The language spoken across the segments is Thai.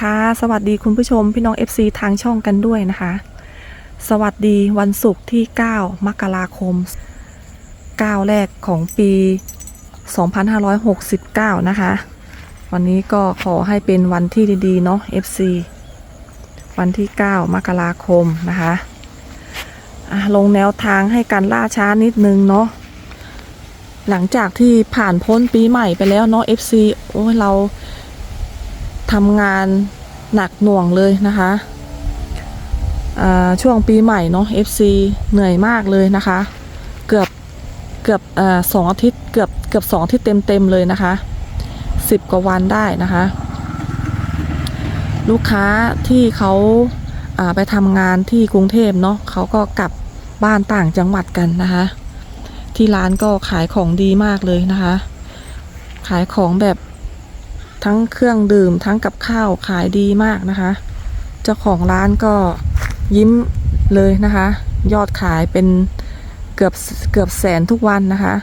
ค่ะ สวัสดีคุณผู้ชมพี่น้อง FC ทางช่องกันด้วยนะคะ สวัสดีวันศุกร์ที่ 9 มกราคม 9 แรกของปี 2569 นะคะ วันนี้ก็ขอให้เป็นวันที่ดีๆ เนาะ FC วันที่ 9 มกราคมนะคะลงแนวทางให้กันล่าช้านิดนึงเนาะหลังจากที่ผ่านพ้นปีใหม่ไปแล้วเนาะ FC โอ้เราทำงาน หนักหน่วงเลยนะคะช่วงปีใหม่เนาะ FC เหนื่อยมากเลยนะคะ เกือบเกือบอสองอาทิตย์เกือบเกือบสองอาทิตย์เต็มๆเลยนะคะสิบกว่าวันได้นะคะ ลูกค้าที่เขาาไปทำงานที่กรุงเทพเนาะเขาก็กลับบ้านต่างจังหวัดกันนะคะ ที่ร้านก็ขายของดีมากเลยนะคะ ขายของแบบ ทั้งเครื่องดื่มทั้งกับข้าวขายดีมากนะคะ เจ้าของร้านก็ยิ้มเลยนะคะ ยอดขายเป็นเกือบเกือบแสนทุกวันนะคะ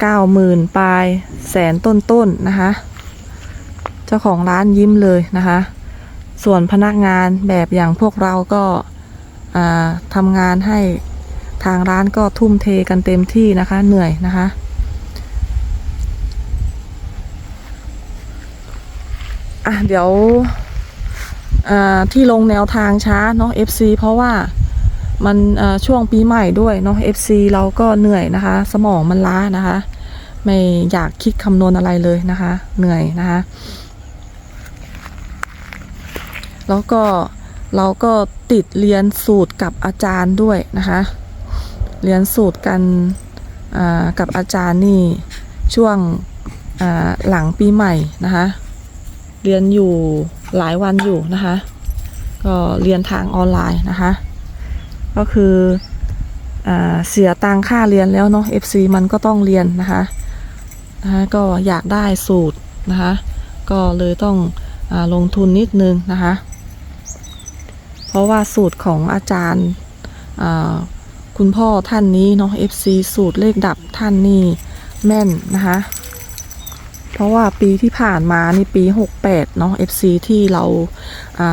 เก้าหมื่นปลายแสนต้นๆนนะคะ เจ้าของร้านยิ้มเลยนะคะ ส่วนพนักงานแบบอย่างพวกเราก็อ่าทำงานให้ทางร้านก็ทุ่มเทกันเต็มที่นะคะ เหนื่อยนะคะ อะเดี๋ยวที่ลงแนวทางช้าเนาะ FC เพราะว่ามันช่วงปีใหม่ด้วยเนาะ FC เราก็เหนื่อยนะคะ สมองมันล้านะคะ ไม่อยากคิดคำนวณอะไรเลยนะคะ เหนื่อยนะคะ แล้วก็เราก็ติดเรียนสูตรกับอาจารย์ด้วยนะคะ เรียนสูตรกันกับอาจารย์นี่ช่วงหลังปีใหม่นะคะ เรียนอยู่หลายวันอยู่นะคะ ก็เรียนทางออนไลน์นะคะ ก็คืออเสียตังค่าเรียนแล้วเนาะ FC มันก็ต้องเรียนนะคะนะคะก็อยากได้สูตรนะคะ ก็เลยต้องอลงทุนนิดนึงนะคะ เพราะว่าสูตรของอาจารย์คุณพ่อท่านนี้เนาะ FC สูตรเลขดับท่านนี่แม่นนะคะ เพราะว่าปีที่ผ่านมานี่ปี 68 เนาะ FC ที่เรา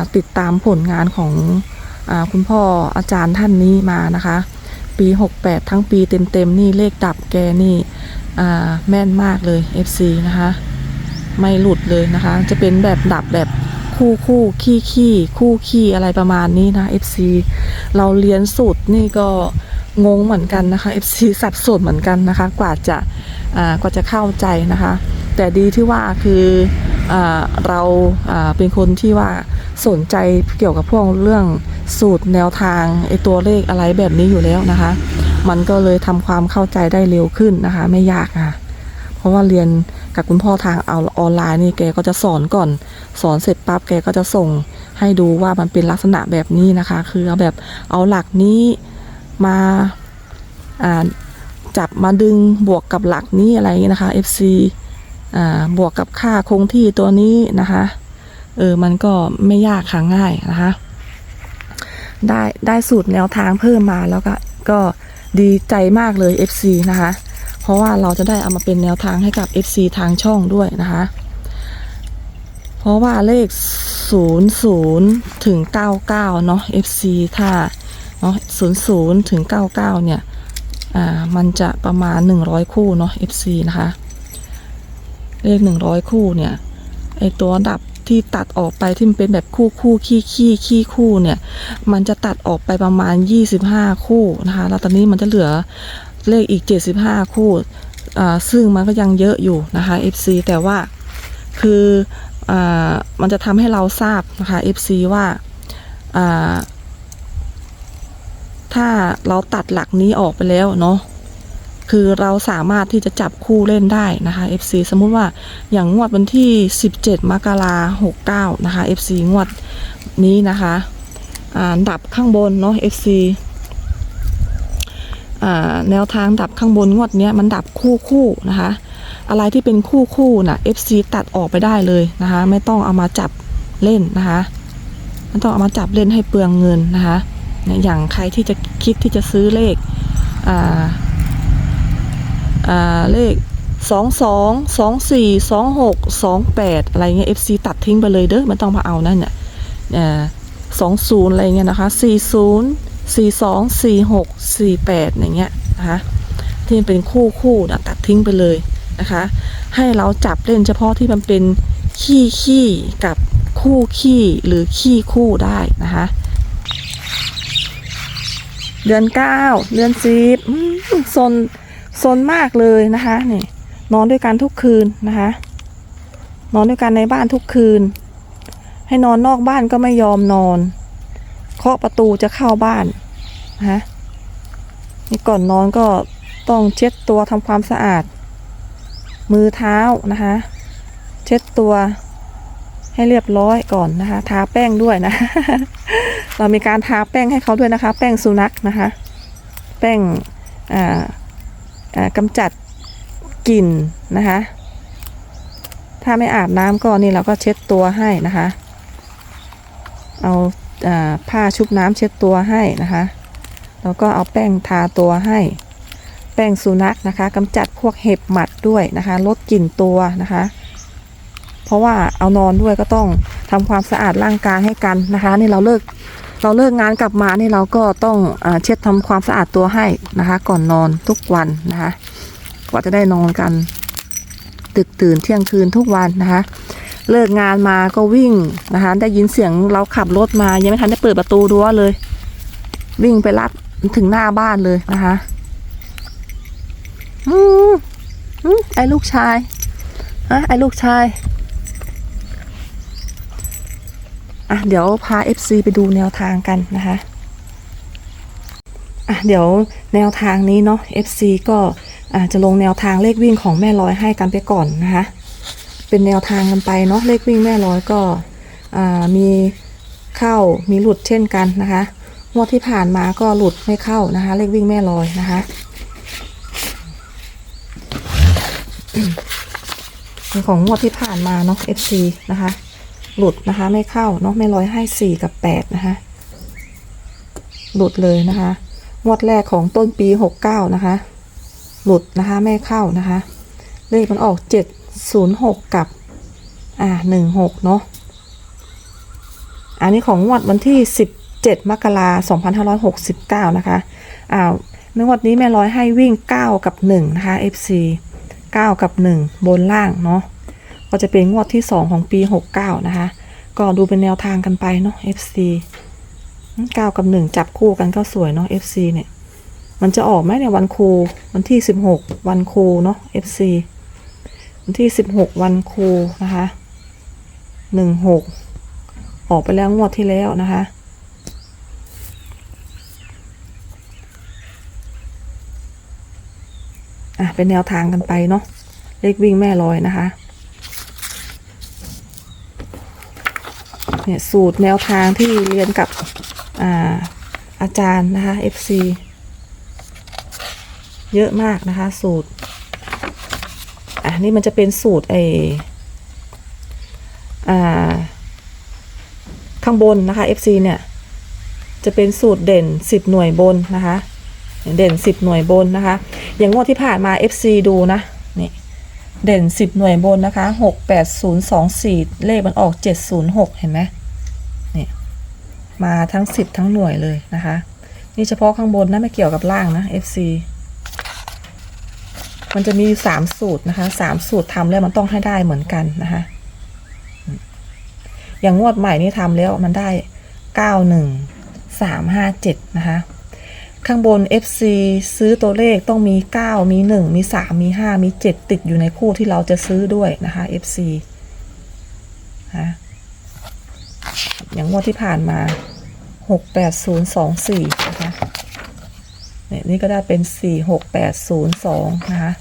าติดตามผลงานของอคุณพ่ออาจารย์ท่านนี้มานะคะ ปี 68 ทั้งปีเต็มๆ นี่เลขดับแกนี่แม่นมากเลย FC นะคะ ไม่หลุดเลยนะคะ จะเป็นแบบดับแบบคู่คู่ขี้ขี้คู่ขี้อะไรประมาณนี้นะ FC เราเรียนสูตรนี่ก็งงเหมือนกันนะคะ FC สับสนเหมือนกันนะคะ กว่าจะากว่าจะเข้าใจนะคะ แต่ดีที่ว่าคืออเราเป็นคนที่ว่าสนใจเกี่ยวกับพวกเรื่องสูตรแนวทางไอตัวเลขอะไรแบบนี้อยู่แล้วนะคะ มันก็เลยทำความเข้าใจได้เร็วขึ้นนะคะ ไม่ยากค่ะ เพราะว่าเรียนกับคุณพ่อทางเอาออนไลน์นี่แกก็จะสอนก่อน สอนเสร็จปั๊บแกก็จะส่งให้ดูว่ามันเป็นลักษณะแบบนี้นะคะ คือเอาแบบเอาหลักนี้มาจับมาดึงบวกกับหลักนี้อะไรอย่างนี้นะคะ FC บวกกับค่าคงที่ตัวนี้นะคะเออมันก็ไม่ยากค่ะง่ายนะคะได้ได้สูตรแนวทางเพิ่มมาแล้วก็ก็ดีใจมากเลย FC นะคะ เพราะว่าเราจะได้เอามาเป็นแนวทางให้กับ FC ทางช่องด้วยนะคะ เพราะว่าเลข 00 ถึง 99 เนาะ FC ถ้าเนาะ00 ถึง 99 เนี่ย อ่า มันจะประมาณ 100 คู่เนาะ FC นะคะ เลข100คู่เนี่ยไอตัวดับที่ตัดออกไปที่มันเป็นแบบคู่คู่ขี้ขี้ขี้คู่เนี่ย มันจะตัดออกไปประมาณ 25 คู่นะคะแล้วตอนนี้มันจะเหลือเลขอีก 75 คู่อ่าซึ่งมันก็ยังเยอะอยู่นะคะ FC แต่ว่าคืออ่ามันจะทำให้เราทราบนะคะ FC ว่าอ่าถ้าเราตัดหลักนี้ออกไปแล้วเนาะ คือเราสามารถที่จะจับคู่เล่นได้นะคะ FC สมมุติว่าอย่างงวดวันที่ 17 มกราคม69นะคะ FC งวดนี้นะคะอ่าดับข้างบนเนาะ FC แนวทางดับข้างบนงวดนี้มันดับคู่คู่นะคะ อะไรที่เป็นคู่คู่น่ะ FC ตัดออกไปได้เลยนะคะ ไม่ต้องเอามาจับเล่นนะคะไม่ต้องเอามาจับเล่นให้เปลืองเงินนะคะอย่างใครที่จะคิดที่จะซื้อเลขอ่า เลขสองสองสองสี่สองหกสองแปดอะไรเงี้ย FC ตัดทิ้งไปเลยเด้อไม่ต้องมาเอานั่นเนี่ยสองศูนย์อะไรเงี้ยนะคะสี่ศูนย์สี่สองสี่หกสี่แปดอย่างเงี้ยนะคะที่มันเป็นคู่คู่นะตัดทิ้งไปเลยนะคะ ให้เราจับเล่นเฉพาะที่มันเป็นขี้ขี้กับคู่ขี้หรือขี้คู่ได้นะคะ เดือนเก้าเดือนสิบอืมซน ซนมากเลยนะคะนี่นอนด้วยกันทุกคืนนะคะ นอนด้วยกันในบ้านทุกคืน ให้นอนนอกบ้านก็ไม่ยอมนอน เคาะประตูจะเข้าบ้านนะคะนี่ก่อนนอนก็ต้องเช็ดตัวทำความสะอาด มือเท้านะคะ เช็ดตัวให้เรียบร้อยก่อนนะคะ ทาแป้งด้วยนะ เรามีการทาแป้งให้เขาด้วยนะคะ แป้งสุนัขนะคะ แป้งอ่าอ่า กำจัดกลิ่นนะคะ ถ้าไม่อาบน้ำก็นี่เราก็เช็ดตัวให้นะคะ เอาอผ้าชุบน้ำเช็ดตัวให้นะคะแล้วก็เอาแป้งทาตัวให้แป้งสุนัขนะคะกำจัดพวกเห็บหมัดด้วยนะคะ ลดกลิ่นตัวนะคะ เพราะว่าเอานอนด้วยก็ต้องทำความสะอาดร่างกายให้กันนะคะ นี่เราเลิก เราเลิกงานกลับมานี่เราก็ต้องอเช็ดทำความสะอาดตัวให้นะคะ ก่อนนอนทุกวันนะคะกว่าจะได้นอนกันตึกตื่นเที่ยงคืนทุกวันนะคะ เลิกงานมาก็วิ่งนะคะ ได้ยินเสียงเราขับรถมายังไม่ทันได้เปิดประตูรั้วเลย วิ่งไปรับถึงหน้าบ้านเลยนะคะอืมอืมไอ้ลูกชายอะไอ้ลูกชาย อะเดี๋ยวพา FC ไปดูแนวทางกันนะคะอะเดี๋ยวแนวทางนี้เนาะ FC ก็อะจะลงแนวทางเลขวิ่งของแม่ร้อยให้กันไปก่อนนะคะ เป็นแนวทางกันไปเนาะเลขวิ่งแม่ร้อยก็อ่ามีเข้ามีหลุดเช่นกันนะคะงวดที่ผ่านมาก็หลุดไม่เข้านะคะ เลขวิ่งแม่ร้อยนะคะเป็นของงวดที่ผ่านมาเนาะ FC นะคะ หลุดนะคะ ไม่เข้าเนาะไม่ร้อยให้สี่กับแปดนะคะ หลุดเลยนะคะงวดแรกของต้นปีหกเก้านะคะ หลุดนะคะไม่เข้านะคะ เลขมันออกเจ็ดศูนย์หกกับอ่าหนึ่งหกเนาะอันนี้ของงวดวันที่สิบเจ็ดมกราสองพันห้าร้อยหกสิบเก้านะคะอ้าในงวดนี้แม่ร้อยให้วิ่งเก้ากับหนึ่งนะคะ FC เก้ากับหนึ่งบนล่างเนาะ ก็จะเป็นงวดที่ 2 ของปี 69 นะคะ ก็ดูเป็นแนวทางกันไปเนาะ FC 9 กับ 1 จับคู่กันก็สวยเนาะ FC เนี่ย มันจะออกไหมในยวันครูวันที่ 16 วันครูเนาะ FC วันที่ 16 วันครูนะคะ 16 ออกไปแล้วงวดที่แล้วนะคะอะเป็นแนวทางกันไปเนาะเลขวิ่งแม่ลอยนะคะ เนี่ยสูตรแนวทางที่เรียนกับอาอาจารย์นะคะ FC เยอะมากนะคะ สูตรอะนี่มันจะเป็นสูตรไออ่าข้างบนนะคะ FC เนี่ยจะเป็นสูตรเด่น 10 หน่วยบนนะคะ เด่น 10 หน่วยบนนะคะ อย่างงวดที่ผ่านมา FC ดูนะนี่เด่น 10 หน่วยบนนะคะ 6 8 0 2 4 เลขมันออก 706 เห็นไหมเนี่ย มาทั้ง 10 ทั้งหน่วยเลยนะคะ นี่เฉพาะข้างบนนะไม่เกี่ยวกับล่างนะ FC มันจะมี3สูตรนะคะ3สูตรทำแล้วมันต้องให้ได้เหมือนกันนะคะ อย่างงวดใหม่นี่ทำแล้วมันได้91 357นะคะ ข้างบน FC ซื้อตัวเลขต้องมี9มี1มี3มี5มี7ติดอยู่ในคู่ที่เราจะซื้อด้วยนะคะ FC นะ อย่างงวดที่ผ่านมา6 8 0 2 4นะคะเนี่ยนี่ก็ได้เป็น4 6 8 0 2นะคะ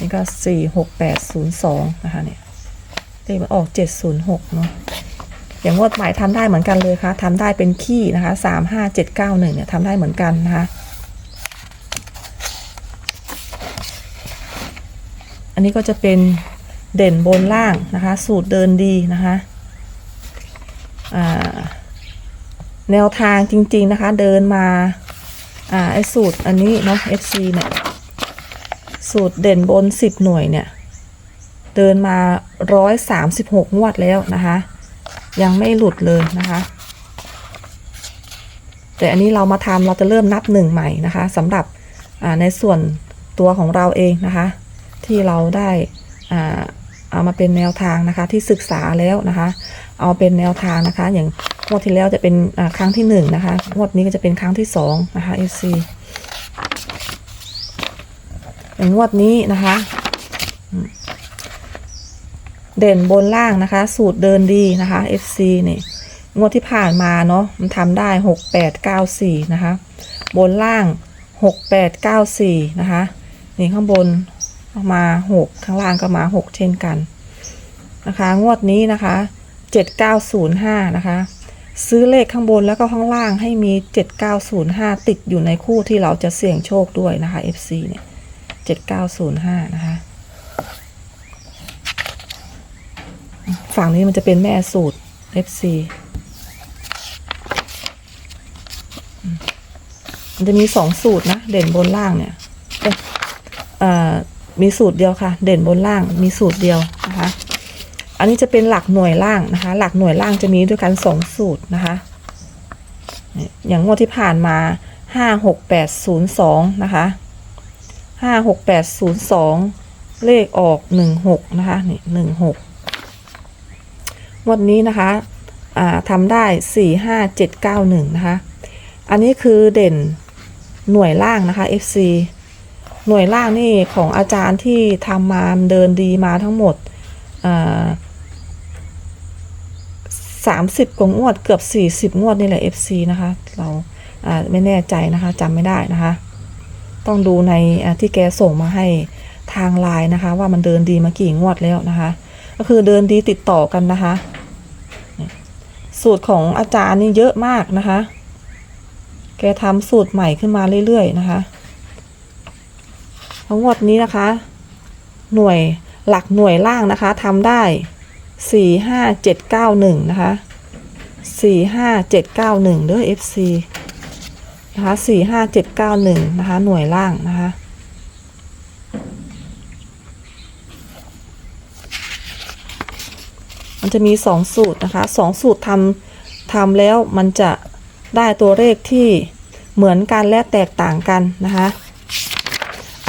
นี่ก็4 6 8 0 2นะคะเนี่ยเลขมันออก706เนาะอย่างงวดใหม่ทำได้เหมือนกันเลยค่ะทำได้เป็นขี้นะคะสามห้าเจ็ดเก้าหนึ่งเนี่ยทำได้เหมือนกันนะคะอันนี้ก็จะเป็น เด่นบนล่างนะคะ สูตรเดินดีนะคะแนวทางจริง ๆนะคะ เดินมาอไอสูตรอันนี้เนาะ FC เนี่ยสูตรเด่นบน 10 หน่วยเนี่ย เดินมา 136 งวดแล้วนะคะ ยังไม่หลุดเลยนะคะ แต่อันนี้เรามาทำเราจะเริ่มนับหนึ่งใหม่นะคะสำหรับในส่วนตัวของเราเองนะคะ ที่เราได้อ่า เอามาเป็นแนวทางนะคะ ที่ศึกษาแล้วนะคะ เอาเป็นแนวทางนะคะ อย่างงวดที่แล้วจะเป็นครั้งที่หนึ่งนะคะงวดนี้ก็จะเป็นครั้งที่สองนะคะ FC อย่างงวดนี้นะคะ เด่นบนล่างนะคะ สูตรเดินดีนะคะ FC นี่งวดที่ผ่านมาเนาะมันทำได้หกแปดเก้าสี่นะคะ บนล่างหกแปดเก้าสี่นะคะ นี่ข้างบน มาหกข้างล่างก็มาหกเช่นกันนะคะ งวดนี้นะคะเจ็ดเก้าศูนย์ห้านะคะซื้อเลขข้างบนแล้วก็ข้างล่างให้มี 7905 ติดอยู่ในคู่ที่เราจะเสี่ยงโชคด้วยนะคะ FC เนี่ย 7905 นะคะ ฝั่งนี้มันจะเป็นแม่สูตร FC มันจะมีสองสูตรนะ เด่นบนล่างเนี่ยเอ๊ะเอ่อ มีสูตรเดียวค่ะ เด่นบนล่างมีสูตรเดียวนะคะ อันนี้จะเป็นหลักหน่วยล่างนะคะ หลักหน่วยล่างจะมีด้วยกันสองสูตรนะคะ อย่างงวดที่ผ่านมาห้าหกแปดศูนย์สองนะคะห้าหกแปดศูนย์สองเลขออกหนึ่งหกนะคะนี่หนึ่งหกงวดนี้นะคะทำได้สี่ห้าเจ็ดเก้าหนึ่งนะคะ อันนี้คือเด่นหน่วยล่างนะคะ FC หน่วยล่างนี่ของอาจารย์ที่ทำมาเดินดีมาทั้งหมดสามสิบกว่างวดเกือบสี่สิบงวดนี่แหละ FC นะคะ เราไม่แน่ใจนะคะจำไม่ได้นะคะ ต้องดูในที่แกส่งมาให้ทางไลน์นะคะ ว่ามันเดินดีมากี่งวดแล้วนะคะ ก็คือเดินดีติดต่อกันนะคะ สูตรของอาจารย์นี่เยอะมากนะคะ แกทำสูตรใหม่ขึ้นมาเรื่อยๆนะคะ ทั้งหมดนี้นะคะ หน่วยหลักหน่วยล่างนะคะทำได้สี่ห้าเจ็ดเก้าหนึ่งนะคะสี่ห้าเจ็ดเก้าหนึ่งเด้อ FC นะคะสี่ห้าเจ็ดเก้าหนึ่งนะคะ หน่วยล่างนะคะ มันจะมีสองสูตรนะคะสองสูตรทำทำแล้วมันจะได้ตัวเลขที่เหมือนกันและแตกต่างกันนะคะ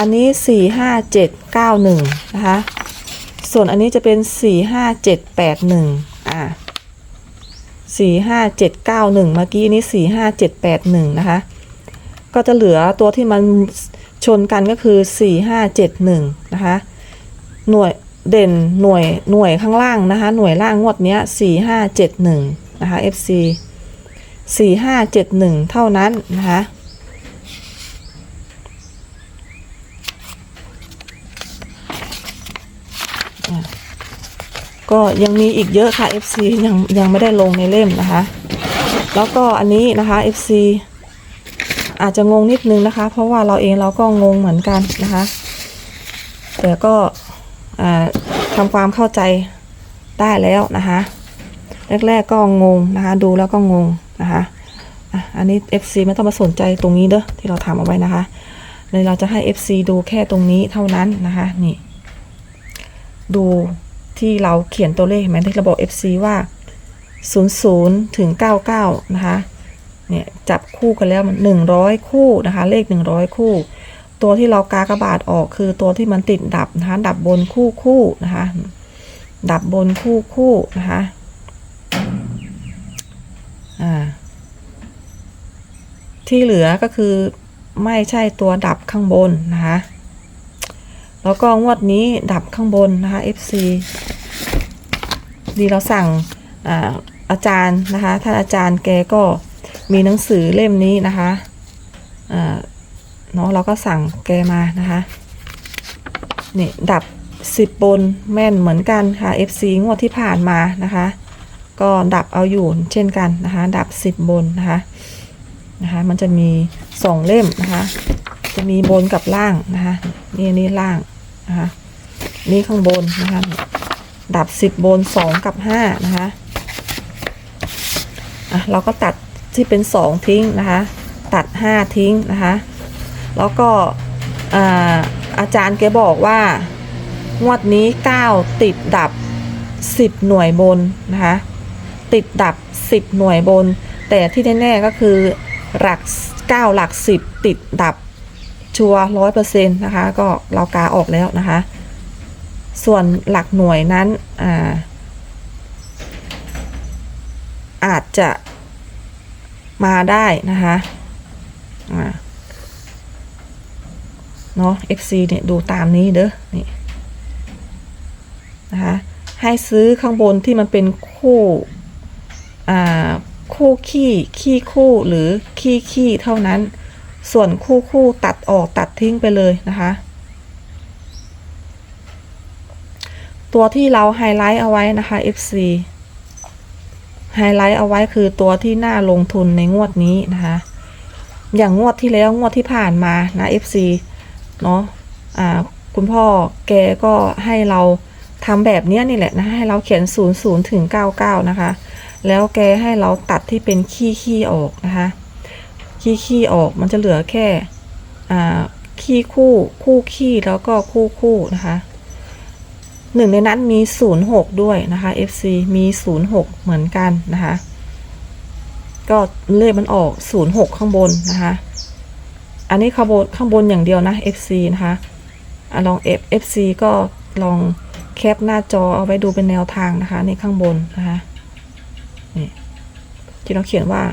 อันนี้4 5 7 9 1นะคะ ส่วนอันนี้จะเป็น4 5 7 8 1อ่า4 5 7 9 1เมื่อกี้นี้4 5 7 8 1นะคะ ก็จะเหลือตัวที่มันชนกันก็คือ4 5 7 1นะคะ หน่วยเด่นหน่วยหน่วยข้างล่างนะคะ หน่วยล่างงวดเนี้ย4 5 7 1นะคะ FC 4 5 7 1เท่านั้นนะคะ ก็ยังมีอีกเยอะค่ะ FC ยังยังไม่ได้ลงในเล่มนะคะ แล้วก็อันนี้นะคะ FC อาจจะงงนิดนึงนะคะ เพราะว่าเราเองเราก็งงเหมือนกันนะคะ แต่ก็อ่าทำความเข้าใจได้แล้วนะคะแรกๆก็งงนะคะ ดูแล้วก็งงนะคะอะอันนี้ FC ไม่ต้องมาสนใจตรงนี้เด้อที่เราทำเอาไว้นะคะเลยเราจะให้ FC ดูแค่ตรงนี้เท่านั้นนะคะ นี่ ดู ที่เราเขียนตัวเลขเห็นไหมที่เราบอก FC ว่า 00 ถึง 99 นะคะ เนี่ย จับคู่กันแล้วมัน100 คู่นะคะ เลข 100 คู่ ตัวที่เรากากระบาดออกคือตัวที่มันติดดับนะคะ ดับบนคู่คู่นะคะ ดับบนคู่คู่นะคะ อ่า ที่เหลือก็คือไม่ใช่ตัวดับข้างบนนะคะแล้วก็งวดนี้ดับข้างบนนะคะ FC ดีเราสั่งอาอาจารย์นะคะท่านอาจารย์แกก็มีหนังสือเล่มนี้นะคะเนาะเราก็สั่งแกมานะคะนี่ดับ10บบนแม่นเหมือนกันค่ะ FC งวดที่ผ่านมานะคะ ก็ดับเอาอยู่เช่นกันนะคะ ดับ10บนนะคะนะคะ มันจะมีสองเล่มนะคะ จะมีบนกับล่างนะคะ นี่นี่ล่างนะคะ นี่ข้างบนนะคะ ดับสิบบนสองกับห้านะคะอะเราก็ตัดที่เป็นสองทิ้งนะคะ ตัดห้าทิ้งนะคะ แล้วก็อาอาจารย์แกบอกว่างวดนี้9ติดดับ10หน่วยบนนะคะ ติดดับ10หน่วยบน แต่ที่แน่ๆก็คือหลัก9หลัก10ติดดับชัวร้อยเปอร์เซ็นต์นะคะ ก็เรากาออกแล้วนะคะ ส่วนหลักหน่วยนั้นอาอาจจะมาได้นะคะเนาะ FC เนี่ยดูตามนี้เด้อนี่นะคะให้ซื้อข้างบนที่มันเป็นคู่คู่ขี้ขี้คู่หรือขี้ขี้เท่านั้น ส่วนคู่คู่ตัดออกตัดทิ้งไปเลยนะคะ ตัวที่เราไฮไลท์เอาไว้นะคะ FC ไฮไลท์เอาไว้คือตัวที่น่าลงทุนในงวดนี้นะคะ อย่างงวดที่แล้วงวดที่ผ่านมานะ FC เนาะอ่าคุณพ่อแกก็ให้เราทำแบบเนี้ยนี่แหละนะ ให้เราเขียน 0 0 ถึง 99 นะคะ แล้วแกให้เราตัดที่เป็นขี้ขี้ออกนะคะ ขี้ขี้ออกมันจะเหลือแค่ อ่า ขี้คู่ คู่ขี้แล้วก็คู่คู่นะคะ หนึ่งในนั้นมี 06 ด้วยนะคะ FC มี 06 เหมือนกันนะคะ ก็เลขมันออก 06 ข้างบนนะคะ อันนี้ข้างบนข้างบนอย่างเดียวนะ FC นะคะอลอง F FC ก็ลองแคปหน้าจอเอาไว้ดูเป็นแนวทางนะคะในข้างบนนะคะนี่ที่เราเขียนว่า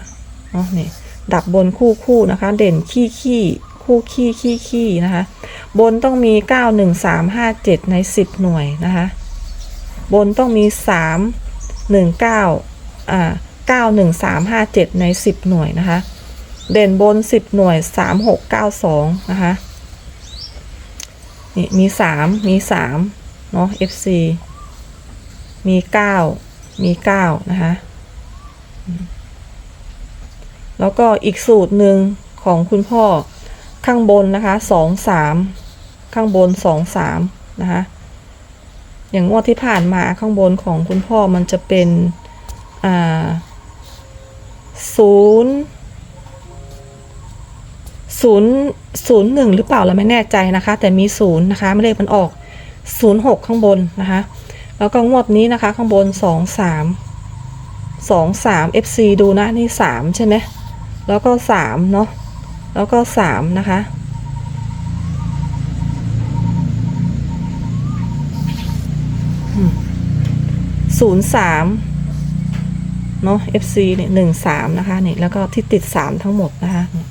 เนาะนี่ดับบนคู่คู่นะคะ เด่นขี้ขี้คู่ขี้ขี้ขี้นะคะ บนต้องมี 9 1 3 5 7 ใน 10 หน่วยนะคะ บนต้องมี 3 1 9อ่า9 1 3 5 7 ใน 10 หน่วยนะคะ เด่นบน 10 หน่วย 3 6 9 2 นะคะ นี่มี 3 มี 3 เนาะ FC มี 9 มี 9 นะคะ แล้วก็อีกสูตรหนึ่งของคุณพ่อ ข้างบนนะคะ2 3ข้างบน2 3นะคะอย่างงวดที่ผ่านมาข้างบนของคุณพ่อมันจะเป็นอ่าศูนย์ศูนย์ศูนย์หนึ่งหรือเปล่าเราไม่แน่ใจนะคะ แต่มีศูนย์นะคะไม่เลขมันออกศูนย์หกข้างบนนะคะแล้วก็งวดนี้นะคะข้างบนสองสามสองสาม FC ดูนะนี่สามใช่ไหมแล้วก็สามเนาะ แล้วก็สามนะคะ ศูนย์สามเนาะ FC เนี่ยหนึ่งสามนะคะนี่แล้วก็ที่ติดสามทั้งหมดนะคะนี่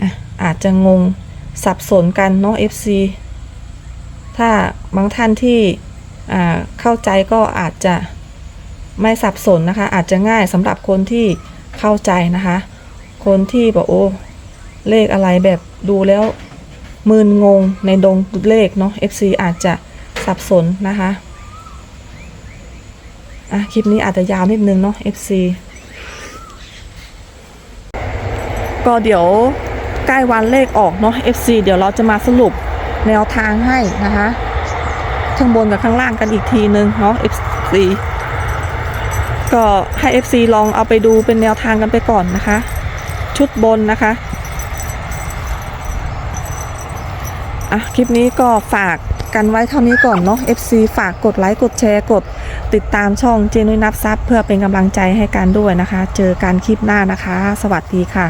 อะอาจจะงงสับสนกันเนาะ FC ถ้าบางท่านที่อ่าเข้าใจก็อาจจะ ไม่สับสนนะคะ อาจจะง่ายสำหรับคนที่เข้าใจนะคะ คนที่บอกโอ้เลขอะไรแบบดูแล้วมืนงงในดงเลขเนาะ FC อาจจะสับสนนะคะอะคลิปนี้อาจจะยาวนิดนึงเนาะ FC ก็เดี๋ยวใกล้วันเลขออกเนาะ FC เดี๋ยวเราจะมาสรุปแนวทางให้นะคะ ข้างบนกับข้างล่างกันอีกทีนึงเนาะ FC ก็ให้ FC ลองเอาไปดูเป็นแนวทางกันไปก่อนนะคะ ชุดบนนะคะอะคลิปนี้ก็ฝากกันไว้เท่านี้ก่อนเนาะ FC ฝากกดไลค์กดแชร์กดติดตามช่องเจนุยนับซับเพื่อเป็นกำลังใจให้กันด้วยนะคะ เจอกันคลิปหน้านะคะ สวัสดีค่ะ